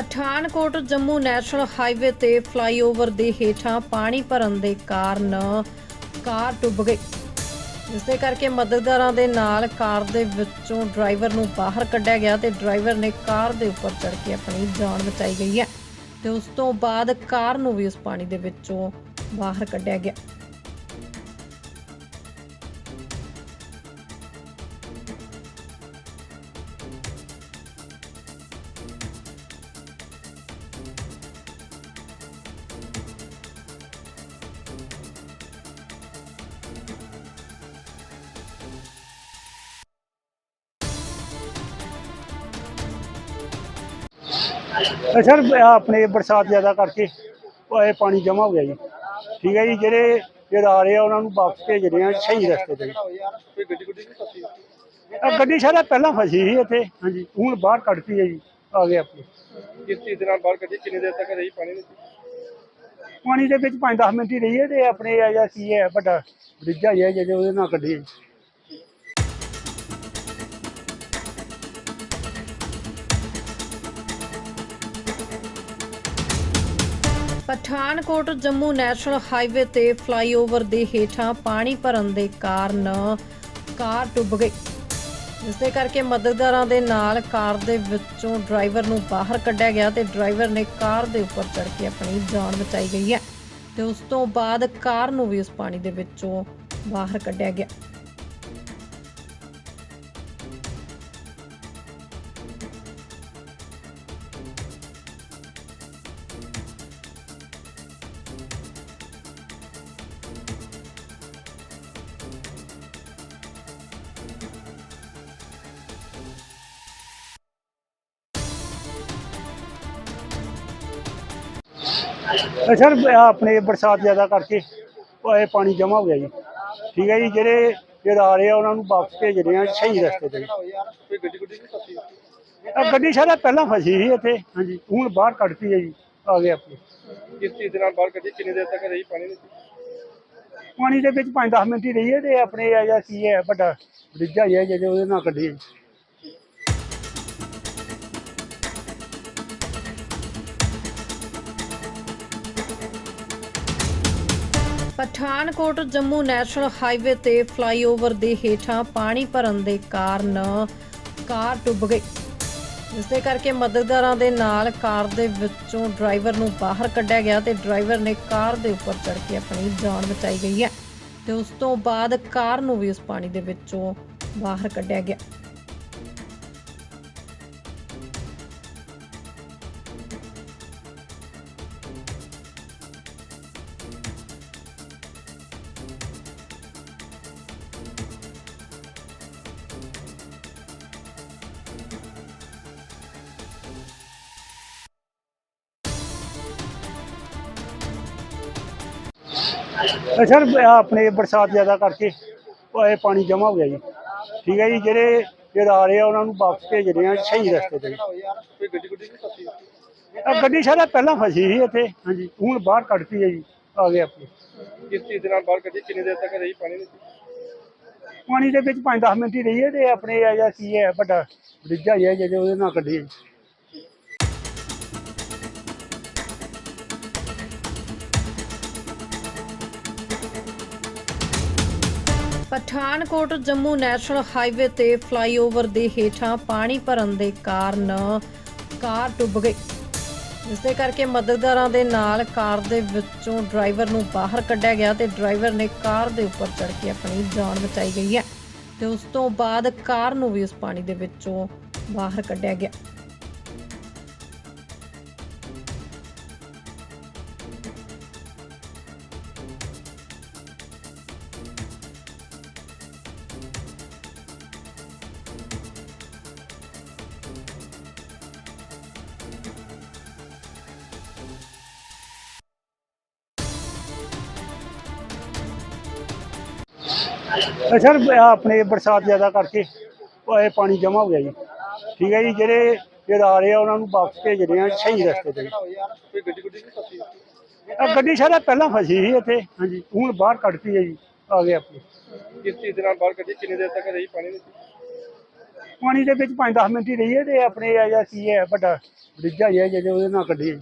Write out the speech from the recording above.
Pathankot Jammu national highway ਤੇ flyover ਦੇ ਹੇਠਾਂ ਪਾਣੀ ਭਰਨ ਦੇ ਕਾਰਨ ਕਾਰ ਡੁੱਬ ਗਈ। ਜਿਸ ਦੇ ਕਰਕੇ ਮਦਦਗਾਰਾਂ ਦੇ ਨਾਲ ਕਾਰ ਦੇ ਵਿੱਚੋਂ ਡਰਾਈਵਰ ਨੂੰ ਬਾਹਰ ਕੱਢਿਆ ਗਿਆ ਤੇ ਡਰਾਈਵਰ ਨੇ ਕਾਰ ਦੇ ਉੱਪਰ ਚੜ੍ਹ ਕੇ ਆਪਣੀ ਜਾਨ ਬਚਾਈ ਗਈ ਹੈ ਤੇ ਉਸ ਤੋਂ ਬਾਅਦ ਕਾਰ ਨੂੰ ਵੀ ਉਸ ਪਾਣੀ ਦੇ ਵਿੱਚੋਂ ਬਾਹਰ ਕੱਢਿਆ ਗਿਆ। ਅ ਸਰ ਆਪਣੇ ਬਰਸਾਤ ਜ਼ਿਆਦਾ ਕਰਕੇ ਇਹ ਪਾਣੀ ਜਮ੍ਹਾਂ ਹੋ ਗਿਆ ਜੀ। ਠੀਕ ਹੈ ਜੀ ਜਿਹੜੇ ਜਿਹੜੇ ਆ ਰਹੇ ਆ ਉਹਨਾਂ ਨੂੰ ਵਾਪਸ ਭੇਜ ਰਹੇ ਆ ਸਹੀ ਰਸਤੇ ਤੇ। ਕੋਈ ਗੱਡੀ ਸਾਰਾ ਪਹਿਲਾਂ ਫਸੀ ਸੀ ਇੱਥੇ। ਹਾਂਜੀ ਹੁਣ ਬਾਹਰ ਕੱਢਤੀ ਹੈ ਜੀ ਆ ਗਏ ਆਪਣੇ। ਕਿਸ ਚੀਜ਼ ਦੇ ਨਾਲ ਬਾਹਰ ਕੱਢੀ? ਕਿੰਨੀ ਦੇਰ ਤੱਕ ਰਹੀ ਪਾਣੀ ਵਿੱਚ? ਪਾਣੀ ਦੇ ਵਿੱਚ 5-10 ਮਿੰਟ ਹੀ ਰਹੀ ਹੈ ਤੇ ਆਪਣੇ ਆ ਜਾਂ ਕੀ ਹੈ ਵੱਡਾ ਬ੍ਰਿਜ ਆ ਹੈ ਜਿਹੜੇ ਉਹਦੇ ਨਾਲ ਕੱਢੀ ਪਠਾਨਕੋਟ ਜੰਮੂ ਨੈਸ਼ਨਲ ਹਾਈਵੇ ਤੇ ਫਲਾਈਓਵਰ ਦੇ ਹੇਠਾਂ ਪਾਣੀ ਭਰਨ ਦੇ ਕਾਰਨ ਕਾਰ ਡੁੱਬ ਗਈ। ਜਿਸ ਦੇ ਕਰਕੇ ਮਦਦਗਾਰਾਂ ਦੇ ਨਾਲ ਕਾਰ ਦੇ ਵਿੱਚੋਂ ਡਰਾਈਵਰ ਨੂੰ ਬਾਹਰ ਕੱਢਿਆ ਗਿਆ ਤੇ ਡਰਾਈਵਰ ਨੇ ਕਾਰ ਦੇ ਉੱਪਰ ਚੜ੍ਹ ਕੇ ਆਪਣੀ ਜਾਨ ਬਚਾਈ ਗਈ ਹੈ ਤੇ ਉਸ ਤੋਂ ਬਾਅਦ ਕਾਰ ਨੂੰ ਵੀ ਉਸ ਪਾਣੀ ਦੇ ਵਿੱਚੋਂ ਬਾਹਰ ਕੱਢਿਆ ਗਿਆ। ਅ ਸਰ ਆਪਣੇ ਬਰਸਾਤ ਜ਼ਿਆਦਾ ਕਰਕੇ ਇਹ ਪਾਣੀ ਜਮ੍ਹਾਂ ਹੋ ਗਿਆ ਜੀ। ਠੀਕ ਹੈ ਜੀ ਜਿਹੜੇ ਜਿਹੜੇ ਆ ਰਹੇ ਆ ਉਹਨਾਂ ਨੂੰ ਵਾਪਸ ਭੇਜ ਰਹੇ ਆ ਸਹੀ ਰਸਤੇ ਤੇ। ਕੋਈ ਗੱਡੀ ਸਾਰਾ ਪਹਿਲਾਂ ਫਸੀ ਸੀ ਇੱਥੇ ਹਾਂਜੀ ਹੁਣ ਬਾਹਰ ਕੱਢਤੀ ਹੈ ਜੀ ਆ ਗਏ ਆਪਣੇ। ਕਿਸ ਚੀਜ਼ ਦੇ ਨਾਲ ਬਾਹਰ ਕੱਢੀ ਕਿੰਨੀ ਦੇਰ ਤੱਕ ਰਹੀ ਪਾਣੀ ਵਿੱਚ ਪਾਣੀ ਦੇ ਵਿੱਚ 5-10 ਮਿੰਟ ਹੀ ਰਹੀ ਹੈ ਤੇ ਆਪਣੇ ਆ ਜਾਂ ਕੀ ਹੈ ਵੱਡਾ ਬ੍ਰਿਜ ਹੈ ਜਿਹੜੇ ਉਹਦੇ ਨਾਲ ਕੱਢੀ ਪਠਾਨਕੋਟ ਜੰਮੂ ਨੈਸ਼ਨਲ ਹਾਈਵੇ ਤੇ ਫਲਾਈਓਵਰ ਦੇ ਹੇਠਾਂ ਪਾਣੀ ਭਰਨ ਦੇ ਕਾਰਨ ਕਾਰ ਡੁੱਬ ਗਈ। ਇਸ ਦੇ ਕਰਕੇ ਮਦਦਗਾਰਾਂ ਦੇ ਨਾਲ ਕਾਰ ਦੇ ਵਿੱਚੋਂ ਡਰਾਈਵਰ ਨੂੰ ਬਾਹਰ ਕੱਢਿਆ ਗਿਆ ਤੇ ਡਰਾਈਵਰ ਨੇ ਕਾਰ ਦੇ ਉੱਪਰ ਚੜ੍ਹ ਕੇ ਆਪਣੀ ਜਾਨ ਬਚਾਈ ਗਈ ਹੈ ਤੇ ਉਸ ਤੋਂ ਬਾਅਦ ਕਾਰ ਨੂੰ ਵੀ ਉਸ ਪਾਣੀ ਦੇ ਵਿੱਚੋਂ ਬਾਹਰ ਕੱਢਿਆ ਗਿਆ। ਅ ਸਰ ਆਪਣੇ ਬਰਸਾਤ ਜ਼ਿਆਦਾ ਕਰਕੇ ਇਹ ਪਾਣੀ ਜਮ੍ਹਾਂ ਹੋ ਗਿਆ ਜੀ। ਠੀਕ ਹੈ ਜੀ ਜਿਹੜੇ ਜਿਹੜੇ ਆ ਰਹੇ ਆ ਉਹਨਾਂ ਨੂੰ ਵਾਪਸ ਭੇਜ ਰਹੇ ਆ ਸਹੀ ਰਸਤੇ ਤੇ। ਕੋਈ ਗੱਡੀ ਸਾਰਾ ਪਹਿਲਾਂ ਫਸੀ ਸੀ ਇੱਥੇ ਹਾਂਜੀ ਹੁਣ ਬਾਹਰ ਕੱਢਤੀ ਹੈ ਜੀ ਆ ਗਏ ਆਪਣੇ। ਕਿਸ ਚੀਜ਼ ਦੇ ਨਾਲ ਬਾਹਰ ਕੱਢੀ ਕਿੰਨੀ ਦੇਰ ਤੱਕ ਰਹੀ ਪਾਣੀ ਵਿੱਚ ਪਾਣੀ ਦੇ ਵਿੱਚ 5-10 ਮਿੰਟ ਹੀ ਰਹੀ ਹੈ ਤੇ ਆਪਣੇ ਆ ਜਾਂ ਕੀ ਹੈ ਵੱਡਾ ਬ੍ਰਿਜ ਆ ਹੈ ਜਿਹੜੇ ਉਹਦੇ ਨਾਲ ਕੱਢੀ ਪਠਾਨਕੋਟ ਜੰਮੂ ਨੈਸ਼ਨਲ ਹਾਈਵੇ ਤੇ ਫਲਾਈਓਵਰ ਦੇ ਹੇਠਾਂ ਪਾਣੀ ਭਰਨ ਦੇ ਕਾਰਨ ਕਾਰ ਡੁੱਬ ਗਈ। ਇਸ ਦੇ ਕਰਕੇ ਮਦਦਗਾਰਾਂ ਦੇ ਨਾਲ ਕਾਰ ਦੇ ਵਿੱਚੋਂ ਡਰਾਈਵਰ ਨੂੰ ਬਾਹਰ ਕੱਢਿਆ ਗਿਆ ਤੇ ਡਰਾਈਵਰ ਨੇ ਕਾਰ ਦੇ ਉੱਪਰ ਚੜ੍ਹ ਕੇ ਆਪਣੀ ਜਾਨ ਬਚਾਈ ਗਈ ਹੈ ਤੇ ਉਸ ਤੋਂ ਬਾਅਦ ਕਾਰ ਨੂੰ ਵੀ ਉਸ ਪਾਣੀ ਦੇ ਵਿੱਚੋਂ ਬਾਹਰ ਕੱਢਿਆ ਗਿਆ। ਸਰ ਆਪਣੇ ਬਰਸਾਤ ਜ਼ਿਆਦਾ ਕਰਕੇ ਇਹ ਪਾਣੀ ਜਮ੍ਹਾਂ ਹੋ ਗਿਆ ਜੀ। ਠੀਕ ਹੈ ਜੀ ਜਿਹੜੇ ਜਿਹੜੇ ਆ ਰਹੇ ਆ ਉਹਨਾਂ ਨੂੰ ਵਾਪਸ ਭੇਜ ਰਹੇ ਆ ਸਹੀ ਰਸਤੇ ਤੇ। ਕੋਈ ਗੱਡੀ ਸਾਰਾ ਪਹਿਲਾਂ ਫਸੀ ਸੀ ਇੱਥੇ। ਹਾਂਜੀ ਹੁਣ ਬਾਹਰ ਕੱਢਤੀ ਹੈ ਜੀ ਆ ਗਏ ਆਪਣੇ। ਕਿਸ ਚੀਜ਼ ਦੇ ਨਾਲ ਬਾਹਰ ਕੱਢੀ? ਕਿੰਨੀ ਦੇਰ ਤੱਕ ਰਹੀ ਪਾਣੀ ਵਿੱਚ? ਪਾਣੀ ਦੇ ਵਿੱਚ 5-10 ਮਿੰਟ ਹੀ ਰਹੀ ਹੈ ਤੇ ਆਪਣੇ ਆ ਜਾਂ ਕੀ ਹੈ ਵੱਡਾ ਬ੍ਰਿਜ ਹੈ ਜਿਹਦੇ ਉਹਦੇ ਨਾਲ ਕੱਢੀ ਹੈ।